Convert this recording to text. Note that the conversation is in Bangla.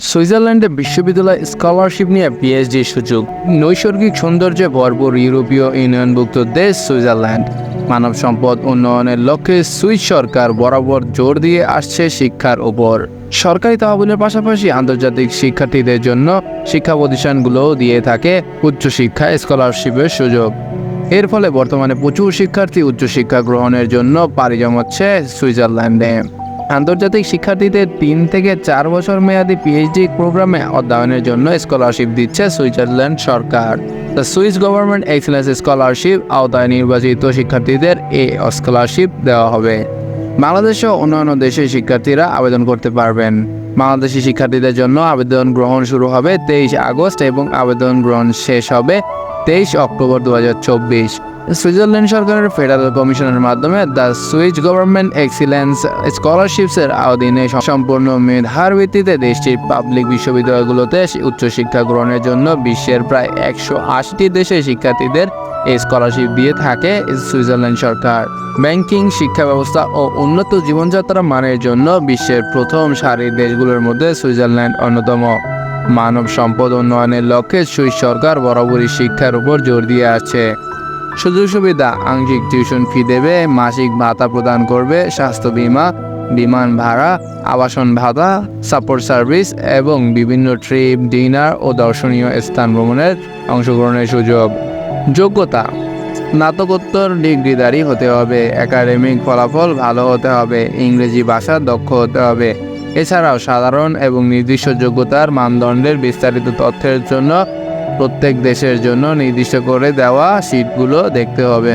সুইজারল্যান্ডে বিশ্ববিদ্যালয় স্কলারশিপ নিয়ে পিএইচডি সুযোগ। নৈসর্গিক সৌন্দর্যে ভরপুর ইউরোপীয় ইউনিয়নভুক্ত দেশ সুইজারল্যান্ড। মানব সম্পদ উন্নয়নের লক্ষ্যে সুইস সরকার বরাবর জোর দিয়ে আসছে শিক্ষার ওপর। সরকারি তহবিলের পাশাপাশি আন্তর্জাতিক শিক্ষার্থীদের জন্য শিক্ষা প্রতিষ্ঠানগুলোও দিয়ে থাকে উচ্চশিক্ষা স্কলারশিপের সুযোগ। এর ফলে বর্তমানে প্রচুর শিক্ষার্থী উচ্চশিক্ষা গ্রহণের জন্য পাড়ি জমাচ্ছে সুইজারল্যান্ডে। আন্তর্জাতিক শিক্ষার্থীদের তিন থেকে চার বছর মেয়াদী পিএইচডি প্রোগ্রামে অধ্যয়নের জন্য স্কলারশিপ দিচ্ছে Switzerland Sarkar. The Swiss government excellence scholarship আওতায় নির্বাচিত শিক্ষার্থীদের এই স্কলারশিপ দেওয়া হবে। বাংলাদেশ ও অন্যান্য দেশের শিক্ষার্থীরা আবেদন করতে পারবেন। বাংলাদেশি শিক্ষার্থীদের জন্য আবেদন গ্রহণ শুরু হবে তেইশ আগস্ট এবং আবেদন গ্রহণ শেষ হবে তেইশ অক্টোবর দু হাজার চব্বিশ। সুইজারল্যান্ড সরকারের ফেডারেল কমিশনের মাধ্যমে দ্য সুইচ গভর্নমেন্ট এক্সিলেন্স স্কলারশিপসের অধীনে সম্পূর্ণ মেধার ভিত্তিতে দেশটির পাবলিক বিশ্ববিদ্যালয়গুলোতে উচ্চশিক্ষা গ্রহণের জন্য বিশ্বের প্রায় একশো আশিটি দেশের শিক্ষার্থীদের এই স্কলারশিপ দিয়ে থাকে সুইজারল্যান্ড সরকার। ব্যাংকিং শিক্ষা ব্যবস্থা ও উন্নত জীবনযাত্রা মানের জন্য বিশ্বের প্রথম সারির দেশগুলোর মধ্যে সুইজারল্যান্ড অন্যতম। মানব সম্পদ উন্নয়নের লক্ষ্যে সুইস সরকার বরাবরই শিক্ষার উপর জোর দিয়ে আছে। সুযোগ সুবিধা, আংশিক টিউশন ফি দেবে, মাসিক ভাতা প্রদান করবে, স্বাস্থ্য বীমা, বিমান ভাড়া, আবাসন ভাতা সাপোর্ট সার্ভিস এবং বিভিন্ন ট্রিপ ডিনার ও দর্শনীয় স্থান ভ্রমণের অংশগ্রহণের সুযোগ। যোগ্যতা, স্নাতকোত্তর ডিগ্রিধারী হতে হবে একাডেমিক ফলাফল ভালো হতে হবে, ইংরেজি ভাষা দক্ষ হতে হবে। এছাড়াও সাধারণ এবং নির্দিষ্ট যোগ্যতার মানদণ্ডের বিস্তারিত তথ্যের জন্য প্রত্যেক দেশের জন্য নির্দিষ্ট করে দেওয়া সিটগুলো দেখতে হবে।